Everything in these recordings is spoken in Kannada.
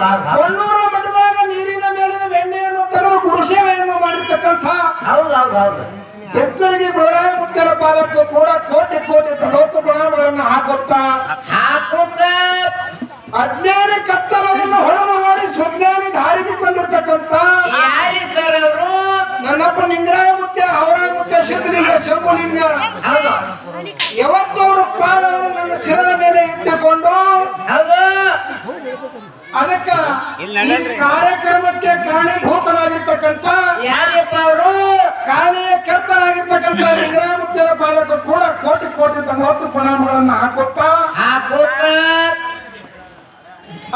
ಹೌದು ಮಠದಾಗ ನೀರಿನ ಮೇಲಿನ ಬೆಣ್ಣೆಯನ್ನು ತೆಗೆದು ಗುರುಸೇವೆಯನ್ನು ಮಾಡಿರ್ತಕ್ಕಂಥ ಎತ್ತರಿಗೆ ಎಚ್ಚರಿಗೆ ಬುಧರಾಯ ಮುತ್ತರ ಪಾದಕ್ಕೂ ಕೂಡ ಕೋಟಿ ಕೋಟಿ ತಡೋತ್ತು ಪ್ರಣಾಮಗಳನ್ನು ಹಾಕುತ್ತಾ ಹಾಕುತ್ತ. ಅಜ್ಞಾನಿ ಕತ್ತಲವನ್ನು ಹೊಡೆದು ಮಾಡಿ ಸ್ವಜ್ಞಾನಿ ದಾರಿಗೆ ತಂದಿರ್ತಕ್ಕಂಥ ನನ್ನಪ್ಪ ನಿಂಗರಾಯ ಮುತ್ಯ ಅವರಾಯ ಮುತ್ಯ ಸಿದ್ಧಲಿಂಗ ಶಂಭುಲಿಂಗ ಹೌದು ಯಾವತ್ತೂ ಅವರ ಪಾದವನ್ನು ನನ್ನ ಶಿರದ ಮೇಲೆ ಇಟ್ಟುಕೊಂಡು ಹೌದು ಅದಕ್ಕ ಈ ಕಾರ್ಯಕ್ರಮಕ್ಕೆ ಕಾರಣೀಭೂತನಾಗಿರ್ತಕ್ಕಂಥ ಯಾರಪ್ಪ ಅವರು? ಕಾರಣೀಕರ್ತನಾಗಿರ್ತಕ್ಕಂಥ ನಿಂಗರಾಯ ಮುತ್ಯರ ಪಾದಕ್ಕೂ ಕೂಡ ಕೋಟಿ ಕೋಟಿ ತಂಡೋತ್ತು ಪ್ರಣಾಮಗಳನ್ನು ಹಾಕುತ್ತಾ ಹಾಕುತ್ತ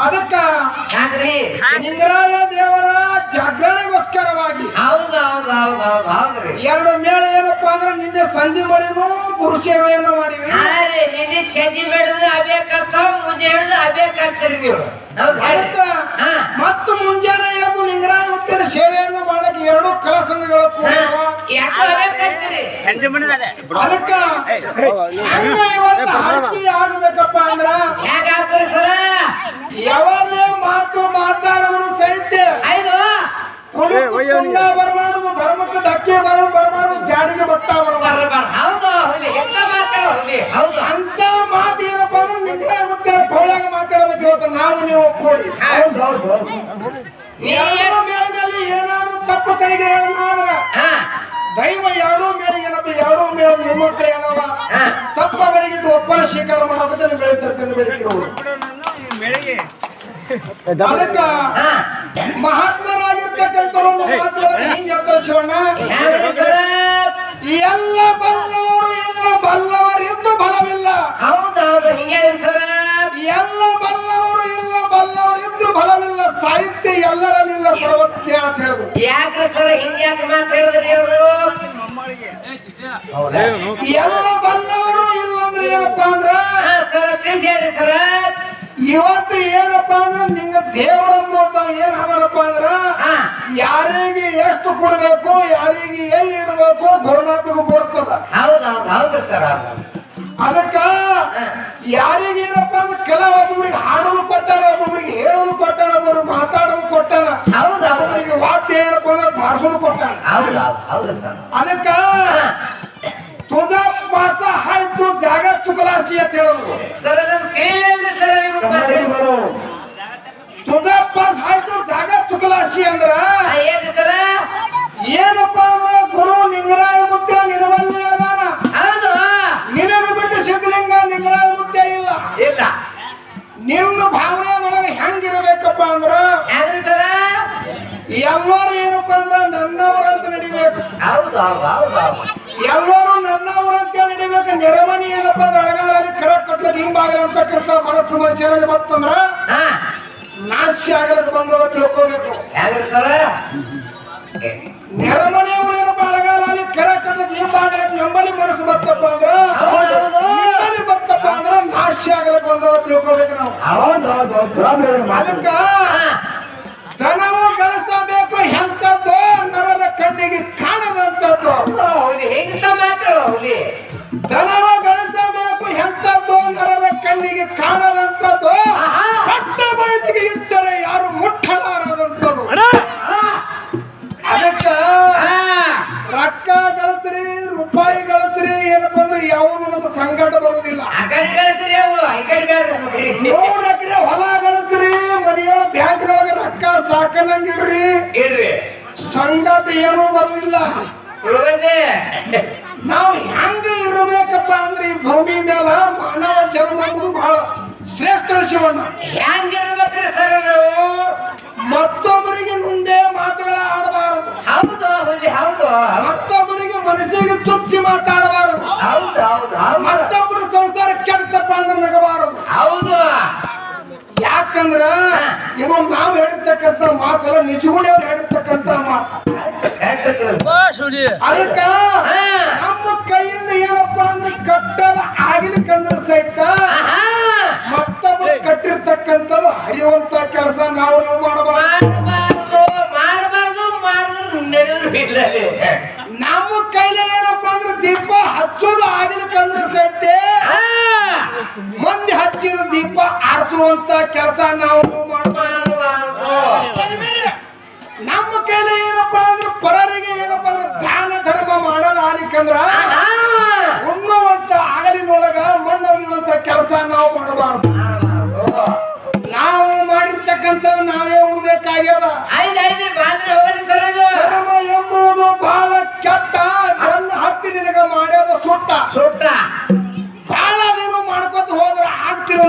ಅದಕ್ಕ ಲಿಂಗರಾಯ ನಿಂಗರಾಯ ದೇವರ ಜಾಗರಣೆಗೋಸ್ಕರವಾಗಿ ಹೌದು ಹೌದು ಹೌದು ಹೌದು ಹೌದ್ರಿ. ಎರಡು ಮೇಳ ಏನಪ್ಪಾ ಅಂದ್ರೆ ನಿನ್ನೆ ಸಂಜೆ ಮಾಡಿದ್ರು ಗುರು ಸೇವೆಯನ್ನು ಮಾಡಿವಿ. ನಿನ್ನೆ ಚಂಜಿ ಬೆಳೆದು ಅಬೇಕಂತ ಮುಂಜೆ ಹಿಡಿದು ಅಬೇಕಂತೀರಿ ನೀವು. ಅದಕ್ಕ ಮತ್ತು ಮುಂಜಾನೆ ಎದ್ದು ಲಿಂಗರಾಯ ಮುತ್ತಿನ ಸೇವೆಯನ್ನು ಮಾಡಕ್ಕೆ ಎರಡು ಕಲಾ ಸಂಘಗಳು ಅಬೇಕಂತೀರಿ ಅದಕ್ಕ ಹಂಗ ಇವತ್ತು ಹರಕೆ ಆಗ್ಬೇಕಪ್ಪ ಅಂದ್ರ? ಯಾವಾಗ ಮಾತು ಮಾತಾಡಿದ್ರು ಸಹಿತ ಕುಂದ ಬರಬಾರ್ದು ಧರ್ಮಕ್ಕೆ ಧಕ್ಕೆ ಬರ ಬರಬಾರ್ದು ಜಾಡಿಗೆ ಬಟ್ಟ ಬರಬಾರ್ದು. ಅಂತ ಮಾತು ಏನಪ್ಪ ಅಂದ್ರೆ ನಿಂಗರಾಯ ಮತ್ತೆ ಕೋಳ್ಯಾಗ ಮಾತಾಡ್ಬೇಕು ಇವತ್ತು ನಾವು ನೀವು ಕೂಡಿ. ಹೌದು ಹೌದು ಮೇಳದಲ್ಲಿ ಏನಾದ್ರೂ ತಪ್ಪು ತಡೆಗೆ ಹಾ. ದೈವ ಎರಡೂ ಮೇಳಿಗೆ ಏನಪ್ಪ ಎರಡೂ ಮೇಳ ನಿಮ್ಮ ಕೈ ಏನವ ತಪ್ಪ ಬರಿಗಿಟ್ಟು ಒಪ್ಪನ ಸ್ವೀಕಾರ ಮಾಡೋದಕ್ಕೆ ಬೆಳಿತಾರೆ ಬೆಳಿತಿರೋರು. ಅದಕ್ಕ ಮಹಾತ್ಮರಾಗಿರ್ತಕ್ಕಂಥ ಒಂದು ಮಾತ್ರ ಹಿಂಗ ಶಿವಣ್ಣ. ಎಲ್ಲ ಸರ್ವಜ್ಞ ಅಂತ ಹೇಳಿದ್ರು. ಯಾಕ್ರಿ ಸರ ಹಿಂಗೆ ಯಾಕೆ ಮಾತಾಡಿದ್ರಿ ಅವರು? ಎಲ್ಲ ಬಲ್ಲವರು ಇಲ್ಲಂದ್ರೆ ಏನಪ್ಪಾ ಅಂದ್ರ? ಹಾ ಸರ ತಿಳಿಸಿ ಹೇಳ್ರಿ ಸರ. ಇವತ್ತು ಏನಪ್ಪಾ ಅಂದ್ರ ನಿಂಗ ಏನ್ ಹಾಕಾರಪ್ಪ ಅಂದ್ರ ಹಾ. ಯಾರಿಗೆ ಎಷ್ಟು ಕೊಡಬೇಕು ಯಾರಿಗೆ ಎಲ್ಲಿ ಇಡಬೇಕು ಗುರುನಾಥಗೂ ಬರ್ತದ. ಹೌದಾ ಹೌದು ಹೌದು ಸರ್ ಅದಕ್ಕ ಯಾರಿಗೆ ಏನಪ್ಪ ಅಂದ್ರೆ ಒಬ್ಬೊಬ್ರಿಗೆ ಹಾಡೋದು ಕೊಟ್ಟಾರ ಒಬ್ಬೊಬ್ರಿಗೆ ಹೇಳೋದು ಕೊಟ್ಟಾರ ಒಬ್ಬರು ಮಾತಾಡೋದು ಕೊಟ್ಟಾರ ಹೌದು ಒಬ್ಬರಿಗೆ ವಾದ್ಯ ಏನಪ್ಪ ಅಂದ್ರೆ ಬಾರಿಸೋದು ಕೊಟ್ಟಾರ. ಹೌದು ಹೌದು ಅದಕ್ಕ ತುಜಾ ಪಾಸ ಹಾಯ್ತು ಜಾಗ ಚುಕಲಾಸಿ ಅಂತ ಹೇಳಿದ್ರು. ಸರ್ ನಮ್ ಕೇಳಿಲ್ರಿ ಸರ್ ಜಾಗ ಚುಕಲಾಸಿ ಅಂದ್ರ ಏನಪ್ಪ ಅಂದ್ರೆ ಗುರು ನಿಂಗರಾಯ ಮುತ್ಯ ನಿನವಲ್ಲಿ ಅದಾನ. ನಿನ್ನ ಭಾವನೆಯೊಳಗೆ ಹೆಂಗಿರ್ಬೇಕಪ್ಪ ಅಂದ್ರ? ಅಂದ್ರೆ ಸರ. ಎಲ್ಲರೂ ಏನಪ್ಪ ಅಂದ್ರ ನನ್ನವರಂತ ನಡಿಬೇಕು. ಹೌದು ಎಲ್ಲರೂ ನನ್ನವರಂತ ನಡಿಬೇಕು. ನೆರಮನಿ ಏನಪ್ಪ ಅಂದ್ರೆ ಅಳಗಾಲಲ್ಲಿ ಕರ ಕಟ್ಲಕ್ಕೆ ಹಿಂಬಾಗಲಿ ಅಂತಕ್ಕಂಥ ಮನಸ್ಸು ಮನುಷ್ಯರಲ್ಲಿ ಬರ್ತಂದ್ರ ನಾಶ ಆಗಲಿಕ್ಕೆ ಬಂದದ ತಿಳ್ಕೋಬೇಕು. ಸರ? ನೆರಮನೆಯವರು ಏನಪ್ಪ ಅಳಗಾಲಲ್ಲಿ ಕರ ಕಟ್ಲಕ್ಕೆ ಹಿಂಬಾಗಲಿಕ್ಕೆ ನಂಬಲಿ ಮನಸ್ಸು ಬರ್ತಪ್ಪ ಅಂದ್ರ? ಹೌದು. ಅಂದ್ರೆ ನಾಶ ಆಗಲಿಕ್ಕೆ ಬಂದದ ತಿಳ್ಕೋಬೇಕು ನಾವು ಅದಕ್ಕ ಧನವು ಗಳಿಸಬೇಕು ಎಂತದ್ದು ನರರ ಕಣ್ಣಿಗೆ ಹುಲಿ ಧನವ ಗಳಿಸಬೇಕು ಸಾಕನಂಗಿಡ್ರಿ ಇಡ್ರಿ ಸಂಗತಿ ಏನೂ ಬರೋದಿಲ್ಲ ನಾವ್ ನಾವು ಹೆಂಗ ಇರಬೇಕಪ್ಪ ಅಂದ್ರೆ ಈ ಭೂಮಿ ಮೇಲ ಮಾನವ ಜನ್ಮ ಎಂಬುದು ಬಹಳ ಶ್ರೇಷ್ಠ ಶಿವಣ್ಣ. ಹೆಂಗಿರ್ಬೇಕ್ರಿ ಸರ್ ನಾವು? ಮತ್ತೊಬ್ಬರಿಗೆ ಮುಂದೆ ಮಾತುಗಳ ಆಡಬಾರದು. ಹೌದು ಹೌದು ಹೌದು. ಮತ್ತೊಬ್ಬರಿಗೆ ಮನಸ್ಸಿಗೆ ತುಚ್ಚಿ ಮಾತಾಡಬಾರದು. ಹೌದು ಹೌದು ಹೌದು. ಮತ್ತೊಬ್ಬರ ಸಂಸಾರ ಕೆಟ್ಟಪ್ಪ ಅಂದ್ರೆ ನಗಬಾರದು ಹೌದು ಯಾಕಂದ್ರ ಇದು ನಾವು ಹೇಳಿರ್ತಕ್ಕಂತ ಮಾತಲ್ಲ ನಿಜಗುಣಿ ಅವ್ರು ಹೇಳಿರ್ತಕ್ಕಂತ ಮಾತು. ಅದಕ್ಕ ನಮ್ಮ ಕೈಯಿಂದ ಏನಪ್ಪಾ ಅಂದ್ರೆ ಕಟ್ಟದ ಆಗಿಲಿಕ್ಕಂದ್ರ ಸಹಿತ ಮತ್ತೊಬ್ಬರು ಕಟ್ಟಿರ್ತಕ್ಕಂಥದ್ದು ಹರಿಯುವಂತ ಕೆಲಸ ನಾವು ಮಾಡಬಾರ್ದು. ಆರಿಸುವಂತ ಕೆಲಸ ನಾವು ನಮ್ಮ ಕೈಲಿ ಏನಪ್ಪ ಅಂದ್ರೆ ಪರರಿಗೆ ಏನಪ್ಪಾ ಅಂದ್ರೆ ದಾನ ಧರ್ಮ ಮಾಡೋದು ಆಲಿಕ್ಕಂದ್ರ. ಉಣ್ಣುವಂತ ಅಗಲಿನೊಳಗ ಮಣ್ಣು ಒಗೆಯುವಂತ ಕೆಲಸ ನಾವು ಮಾಡಬಾರದು. ನಾವು ಮಾಡಿರ್ತಕ್ಕಂಥದ್ದು ನಾವೇ ಉಣ್ಬೇಕಾಗ್ಯದ. ಧರ್ಮ ಎಂಬುದು ಬಹಳ ಕೆಟ್ಟ ನನ್ನ ಹತ್ತಿ ನಿನಗ ಮಾಡ್ಯೋದು ಸುಟ್ಟ. ಸುಟ್ಟ.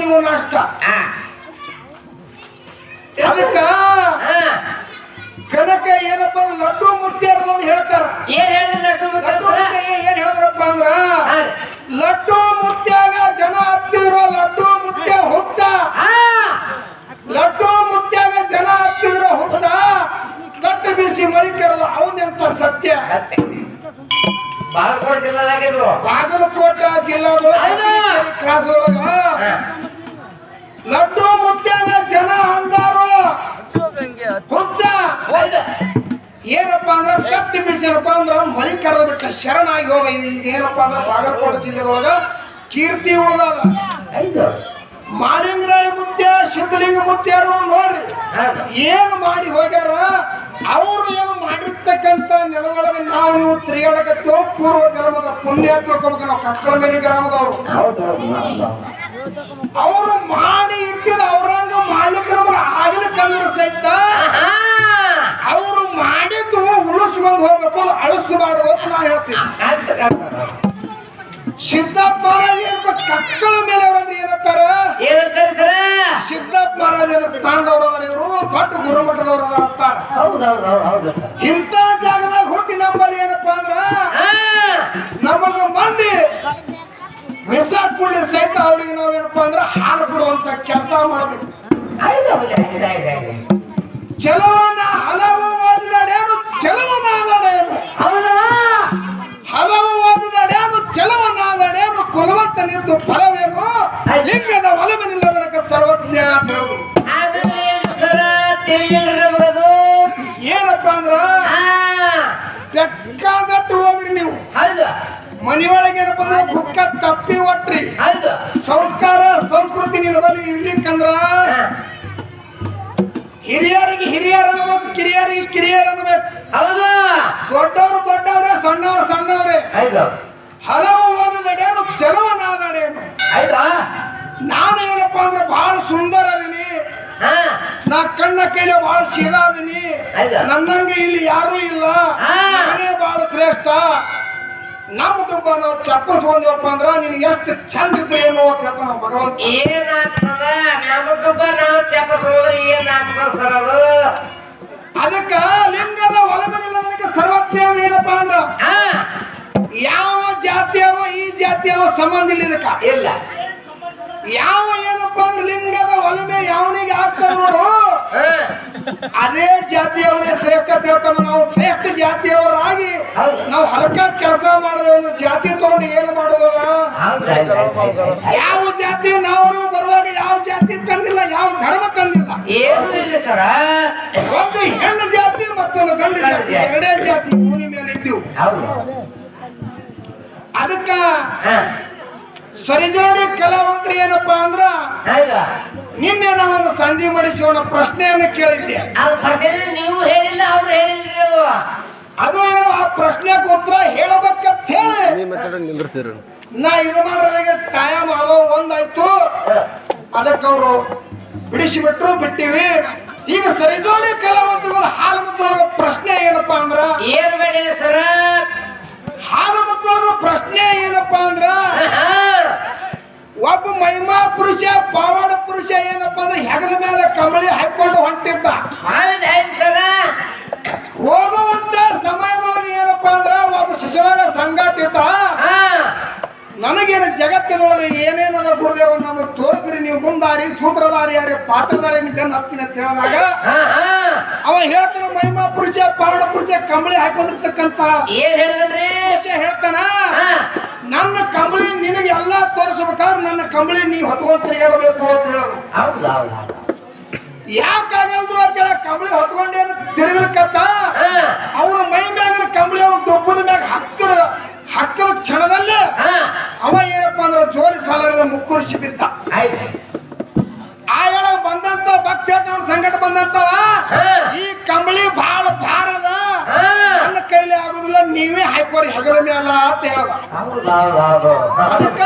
ನೀವು ನಷ್ಟ. ಅದಕ್ಕ. ಕನಕ ಏನಪ್ಪ ಲಡ್ಡು ಮುತ್ಯಾರದೊಂದು ಹೇಳ್ತಾರ ಏನ್ ಹೇಳಿದ್ರು ಲಡ್ಡು ಏನ್ ಹೇಳಿದ್ರಪ್ಪ ಅಂದ್ರ. ಲಡ್ಡು ಮುತ್ಯಾಗ ಜನ ಹತ್ತಿದ್ರು ಲಡ್ಡು ಮುತ್ಯ ಹುಚ್ಚ. ಲಡ್ಡು ಮುತ್ಯಾಗ ಜನ ಹತ್ತಿದ್ರು ಹುಚ್ಚ ತಟ್ಟು ಬೀಸಿ ಮಳಿ ಕೆರೆದು ಅವನೆಂತ ಸತ್ಯ ಸತ್ಯ. ಬಾಗಲಕೋಟೆ ಜಿಲ್ಲಾದೊಳಗ. ಕ್ರಾಸ್ ಒಳಗ. ಲಡ್ಡು ಮುತ್ಯಾಗ ಜನ ಅಂತಾರು. ಹುಚ್ಚ. ಏನಪ್ಪಾ ಅಂದ್ರೆ ಕಟ್ಟಿ ಬೀಸಿನಪ್ಪ ಅಂದ್ರ ಮಳಿ ಕರೆದ ಬಿಟ್ಟ ಶರಣಾಗಿ ಹೋದ ಇದು ಇದು ಏನಪ್ಪಾ ಅಂದ್ರೆ ಬಾಗಲಕೋಟೆ ಜಿಲ್ಲೆದೊಳಗ ಕೀರ್ತಿ ಉಳಿದಾದ. ಆಯ್ತು. ಮಾಲಿಂಗರಾಯ ಮುತ್ಯ ಸಿದ್ಧಲಿಂಗ ಮುತ್ಯಾರು ನೋಡ್ರಿ. ಏನು ಮಾಡಿ ಹೋಗ್ಯಾರ? ಅವರು ಏನು ಮಾಡಿರ್ತಕ್ಕಂಥ ನೆಲದೊಳಗೆ ನಾವು ನೀವು ತಿರುಗಾಡಕತ್ತೇವು? ಪೂರ್ವ ಜನ್ಮದ ಪುಣ್ಯ ತಿಳ್ಕೊಬೇಕು. ನಾವು ಕಕ್ಕಳಮೇರಿ ಗ್ರಾಮದವರು. ಹೌದು, ಹೌದು, ಹೌದು. ಅವರು ಮಾಡಿ ಇಟ್ಟಿದ ಅವ್ರಂಗ ಮಾಲೀಕರ ಆಗ್ಲಿಕ್ಕಂದ್ರ ಸಹಿತ ಆಹಾ. ಅವರು ಮಾಡಿದ್ದು ಉಳಿಸ್ಕೊಂಡು ಹೋಗ್ಬೇಕು ಅಳಿಸಬಾರ್ದು ಅಂತ ನಾ ಹೇಳ್ತೀನಿ. ಸಿದ್ದಪ್ಪ ಮಹಾರಾಜ ಕಕ್ಕಳ ಮೇಲೆ ಅವ್ರಂದ್ರೆ ಏನಂತಾರ ಸಿದ್ದಪ್ಪ ಮಹಾರಾಜನ ಸ್ಥಾನದವ್ರು ಇವರು ದೊಡ್ಡ ಗುರುಮಠದವರು ಅಂತಾರ. ಇಂಥ ಜಾಗದಾಗ ಹುಟ್ಟಿ ನಂಬಲ್ಲಿ ಏನಪ್ಪಾ ಅಂದ್ರ. ನಮಗ ಮಂದಿ ಕೂಡಲಿ ಸಹಿತ ಅವ್ರಿಗೆ ನಾವೇನಪ್ಪ ಅಂದ್ರೆ ಹಾಲು ಬಿಡುವಂತ ಕೆಲಸ ಮಾಡ್ಬೇಕು. ಚಲವನ ಹಲವು ಓದಿದಾಡೇನು ಚಲವನ ಆದಾಡೇನು ಹಲವು ಓದಿದಾಡೇನು ಚಲವನ ಆದಾಡೇನು ನಿಂತು ಕುಲವಂತನಿದ್ದು ಫಲವೇನು? ಲಿಂಗದ ಒಲವನಿಲ್ಲದನಕ ಸರ್ವಜ್ಞ ಏನಪ್ಪ ಅಂದ್ರ ಹಾ. ಬೇಕಾದಟ್ಟು ಹೋದ್ರಿ ನೀವು ಹೌದು ಮನಿಯೊಳಗೆ ಏನಪ್ಪ ಅಂದ್ರೆ ಬುಕ್ಕ ತಪ್ಪಿ ಒಟ್ರಿ. ಸಂಸ್ಕಾರ ಸಂಸ್ಕೃತಿ ನಿನ್ನ ಬಳಿ ಇರ್ಲಿಕ್ಕಂದ್ರ. ಹಿರಿಯರಿಗೆ ಹಿರಿಯರ್ ಅನ್ಬೇಕು ಕಿರಿಯರಿಗೆ ಕಿರಿಯರ್ ಅನ್ನಬೇಕು. ಹೌದು. ದೊಡ್ಡವರು ದೊಡ್ಡವ್ರೆ ಸಣ್ಣವ್ರು ಸಣ್ಣವ್ರೆ. ಹಲವು ಓದದಡೇನು ಚಲವನಾದಡೇನು. ನಾನು ಏನಪ್ಪ ಅಂದ್ರೆ ಬಹಳ ಸುಂದರ ಅದೀನಿ. ನಾ ಕಣ್ಣ ಕೈಲಿ ಬಹಳ ಸೀದಾ ಅದೀನಿ. ನನ್ನಂಗೆ ಇಲ್ಲಿ ಯಾರೂ ಇಲ್ಲ. ನಾನೇ ಬಹಳ ಶ್ರೇಷ್ಠ. ನಮ್ಮ ಕುಟುಂಬ ನಾವು ಚಪ್ಪಸ್ಕೊಂದೇವಪ್ಪ ಅಂದ್ರ ನೀನು ಎಷ್ಟು ಚಂದ ಇದ್ರೆ ಏನು ಅಂತ ನಾವು ಭಗವಂತ. ಏನಾಗ್ತದ? ನಮಗೊಬ್ಬ ನಾವು ಚಪ್ಪಸ್ಕೊಂಡ್ರೆ ಏನಾಗ್ತದ ಸರ್ ಅದು? ಅದಕ್ಕ ಲಿಂಗದ ಒಲಬರಿಲ್ಲ ನನಗೆ ಸರ್ವಜ್ಞ ಅಂದ್ರೆ ಏನಪ್ಪ ಅಂದ್ರ ಹಾ. ಯಾವ ಜಾತಿಯವೋ ಈ ಜಾತಿಯವ ಸಂಬಂಧ ಇಲ್ಲ ಇದಕ್ಕ ಇಲ್ಲ. ಯಾವ ಏನಪ್ಪ ಅಂದ್ರೆ ಲಿಂಗದ ಒಲಮೆ ಯಾವನಿಗೆ ಆಗ್ತದ ನೋಡು. ಅದೇ ಜಾತಿಯವನೇ ಶ್ರೇಷ್ಠ ತಿಳ್ತಾನ. ನಾವು ಶ್ರೇಷ್ಠ ಜಾತಿಯವರಾಗಿ ನಾವು ಹಲಕ ಕೆಲಸ ಮಾಡಿದೆ ಅಂದ್ರೆ ಜಾತಿ ತಗೊಂಡು ಏನು ಆಯ್ತು. ಯಾವ ಜಾತಿ ನಾವು ಬರುವಾಗ ಯಾವ ಜಾತಿ ತಂದಿಲ್ಲ ಯಾವ ಧರ್ಮ ತಂದಿಲ್ಲ. ಒಂದು ಹೆಣ್ಣು ಜಾತಿ ಮತ್ತೊಂದು ಗಂಡು ಜಾತಿ. ಎರಡೇ ಜಾತಿ ಭೂಮಿ ಮೇಲೆ ಇದ್ದೀವಿ. ಅದಕ್ಕ ಸರಿಜೋಡಿ ಕಲಾವಂತರು ಏನಪ್ಪಾ ಅಂದ್ರ ನಿನ್ನೆ ನಾವೊಂದು ಸಂಧಿ ಮಾಡಿಸೋಣ ಪ್ರಶ್ನೆಯನ್ನು ಕೇಳಿದ್ದೆ. ನೀವು ಹೇಳಿಲ್ಲ ಅವ್ರು ಹೇಳಿಲ್ರಿ ಅದು ಏನು ಆ ಪ್ರಶ್ನೆಗೆ ಉತ್ತರ ಹೇಳಬೇಕಂತ ಹೇಳಿ ನಿಂದ್ರಿಸಿರು ನಾ ಇದು ಮಾಡೋದಾಗ ಟೈಮ್ ಅವೋ ಒಂದಾಯ್ತು. ಅದಕ್ಕೆ ಅವರು ಬಿಡಿಸಿಬಿಟ್ರು ಬಿಟ್ಟಿವಿ. ಈಗ ಸರಿಜೋಡಿ ಕಲಾವಂತರುಗಳ ಹಾಲು ಮುದ್ದೊಳಗ ಪ್ರಶ್ನೆ ಏನಪ್ಪಾ ಅಂದ್ರ ಏನ್ ಬೇಡ ಸರ? ಹಾಲು ಮುದ್ದೊಳಗ ಪ್ರಶ್ನೆ ಏನಪ್ಪಾ ಅಂದ್ರ ಒಬ್ಬ ಮಹಿಮಾ ಪುರುಷ ಪವಾಡ ಪುರುಷ ಏನಪ್ಪ ಅಂದ್ರೆ ಹೆಗಲ ಮೇಲೆ ಕಂಬಳಿ ಹಾಕೊಂಡು ಹೊಂಟಿದ್ದ. ಹೋಗುವಂತ ಸಮಯದೊಳಗೆ ಏನಪ್ಪಾ ಅಂದ್ರ ಒಬ್ಬ ಶಿಶುವಾಗ ಸಂಗಾಟಿದ್ದ ನನಗೇನು ಜಗತ್ತದೊಳಗೆ ಏನೇನದ ಗುರುದೇವ ನಮಗೆ ತೋರಿಸ್ರಿ ನೀವು ಮುಂದಾರಿ ಸೂತ್ರಧಾರಿ ಯಾರಿ ಪಾತ್ರಧಾರಿ ನಿನ್ನ ಹತ್ತಿನ ಅಂತ ಹೇಳಿದಾಗ ಅವ ಹೇಳ್ತಾನ ಮಹಿಮಾ ಪುರುಷ ಪಾವಡ ಪುರುಷ ಕಂಬಳಿ ಹಾಕೊಂಡಿರ್ತಕ್ಕಂತ ಹೇಳ್ತಾನ. ನನ್ನ ಕಂಬಳಿ ನಿನಗೆ ಎಲ್ಲ ತೋರಿಸ್ಬೇಕಾದ್ರೆ ನನ್ನ ಕಂಬಳಿ ನೀ ಹೊತ್ಕೊಂತ ಹೇಳ್ಬೇಕು ಅಂತ ಹೇಳೋದು. ಯಾಕಾಗಲ್ದು ಅಂತ ಯಾಕಾಗಲ್ದು ಅಂತೇಳಿ ಕಂಬಳಿ ಹೊತ್ಕೊಂಡೆ ತಿರುಗಲಿಕ್ಕತ್ತ ಅವನ ಮೈ ಮ್ಯಾಗಿನ ಕಂಬಳಿ ಅವನ ಡೊಬ್ಬದ ಮ್ಯಾಗ ಹಕ್ಕರ ಹಕ್ಕದ ಕ್ಷಣದಲ್ಲೇ ಅವ ಏನಪ್ಪ ಅಂದ್ರೆ ಜೋಲಿ ಸಾಲರದ ಮುಕ್ಕುರ್ಸಿ ಬಿದ್ದ. ಆ ಹೇಳ ಬಂದಂತ ಭಕ್ತಿ ಅವನ ಸಂಕಟ ಬಂದಂತವ ನೀವೇ ಹಾಕೋರಿ ಹೆಗಲ ಮ್ಯಾಲ ಅಂತ ಹೇಳ್ದ. ಅದಕ್ಕ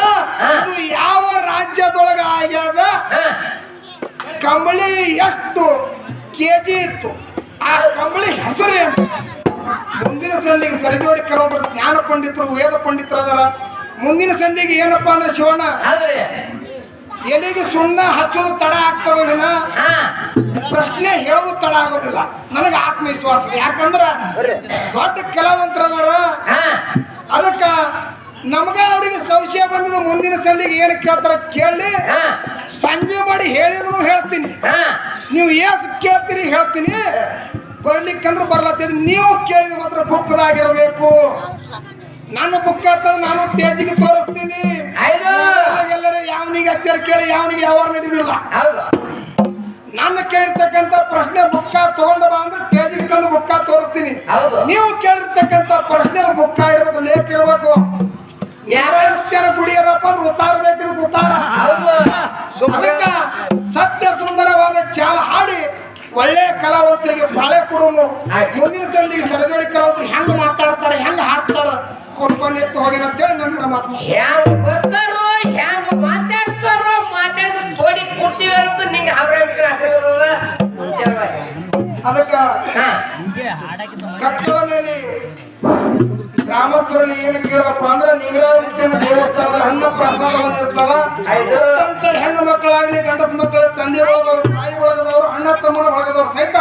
ಅದು ಯಾವ ರಾಜ್ಯದೊಳಗ ಆಗ್ಯದ? ಕಂಬಳಿ ಎಷ್ಟು ಕೆಜಿ ಇತ್ತು? ಆ ಕಂಬಳಿ ಹೆಸರು ಮುಂದಿನ ಸಂಧಿಗೆ ಸರಿದೋಡಿ ಕೆಲವೊಬ್ಬರು ಜ್ಞಾನ ಪಂಡಿತರು ವೇದ ಪಂಡಿತರು ಅದರ. ಮುಂದಿನ ಸಂಧಿಗೆ ಏನಪ್ಪಾ ಅಂದ್ರೆ ಶಿವಣ್ಣ? ಎಲೆಗೆ ಸುಣ್ಣ ಹಚ್ಚೋದು ತಡ ಆಗ್ತದ ವಿನ ಹಾ. ಪ್ರಶ್ನೆ ಹೇಳೋದು ತಡ ಆಗೋದಿಲ್ಲ. ನನಗೆ ಆತ್ಮವಿಶ್ವಾಸ. ಯಾಕಂದ್ರ ದೊಡ್ಡ ಕೆಲವಂತರ ಅದಾರ ಹಾ. ಅದಕ್ಕ ನಮಗ ಅವರಿಗೆ ಸಂಶಯ ಬಂದಿದ ಮುಂದಿನ ಸಂದಿಗೆ ಏನು ಕೇಳ್ತಾರ ಕೇಳಿ ಹಾ. ಸಂಜೆ ಮಾಡಿ ಹೇಳಿದ್ರು ಹೇಳ್ತೀನಿ. ಹಾ. ನೀವು ಏಸ್ ಕೇಳ್ತೀರಿ ಹೇಳ್ತೀನಿ. ಬರ್ಲಿಕ್ಕಂದ್ರೆ ಬರ್ಲತ್ತಿದ್ರೆ ನೀವು ಕೇಳಿದ ಮಾತ್ರ ಬುಕ್ದಾಗಿರಬೇಕು ನನ್ನ ಬುಕ್ ಆಗ್ತದ ನಾನು ಟೇಜಿಗೆ ತೋರಿಸ್ತೀನಿ. ಎಲ್ಲರೂ ಎಲ್ಲರ ಯಾವನಿಗೆ ಅಚ್ಚರ ಕೇಳಿ ಯಾವನಿಗೆ ಯಾವ ನಡೆದಿಲ್ಲ. ನನ್ನ ಕೇಳಿರ್ತಕ್ಕಂಥ ಪ್ರಶ್ನೆ ಬುಕ್ಕ ತಗೊಂಡ ಬಾ ಅಂದ್ರೆ ಟೇಜಿಗೆ ತಂದು ಬುಕ್ಕ ತೋರಿಸ್ತೀನಿ. ನೀವು ಕೇಳಿರ್ತಕ್ಕಂಥ ಪ್ರಶ್ನೆ ಬುಕ್ಕ ಇರ್ಬೇಕು ಲೇಖ ಇರಬೇಕು. ಯಾರ್ಯಾರು ಕುಡಿಯರಪ್ಪ ಅಂದ್ರೆ ಉತ್ತಾರ ಬೇಕಿದ್ರೆ ಉತ್ತಾರ. ಸತ್ಯ ಸುಂದರವಾದ ಚಾಲ ಹಾಡಿ ಒಳ್ಳೆ ಕಲಾವಂತರಿಗೆ ಬಾಳೆ ಕೊಡೋನು. ಮುಂದಿನ ಸಂದಿಗೆ ಸರದೋಡಿ ಕಲಾವಂತರು ಹೆಂಗ್ ಮಾತಾಡ್ತಾರೆ ಹೆಂಗ್ ಹಾಡ್ತಾರ ಅವ್ರ ಬಂದೆತ್ತು ಹೋಗಿನ ಅಂತೇಳಿ ನನ್ನ ಮಾತು ಹ್ಯಾಂಗ ಬರ್ತಾರೋ ಹೆಂಗ್ ಮಾತಾಡ್ತಾರೋ ಮಾತಾಡಿದ್ರೆ ತೋಡಿ ಕೊಡ್ತೀವಿ ಅಂತ ನಿಂಗೆ ಅವರ ಅದಕ್ಕ ಹಾ. ಕಟ್ಟಡ ಮೇಲೆ ಗ್ರಾಮಸ್ಥರಲ್ಲಿ ಏನು ಕೇಳಪ್ಪ ಅಂದ್ರೆ ನೀರಾವೃತ್ತಿನ ದೇವಸ್ಥಾನದ ಹಣ್ಣು ಪ್ರಸಾದವನ್ನು ಇರ್ತದ ಹೆಣ್ಣು ಮಕ್ಕಳಾಗ್ಲಿ ಗಂಡಸ ಮಕ್ಕಳ ತಂದೆ ಒಳಗದವ್ರು ತಾಯಿ ಒಳಗದವ್ರು ಅಣ್ಣ ತಮ್ಮನ ಒಳಗದವ್ರು ಸಹಿತ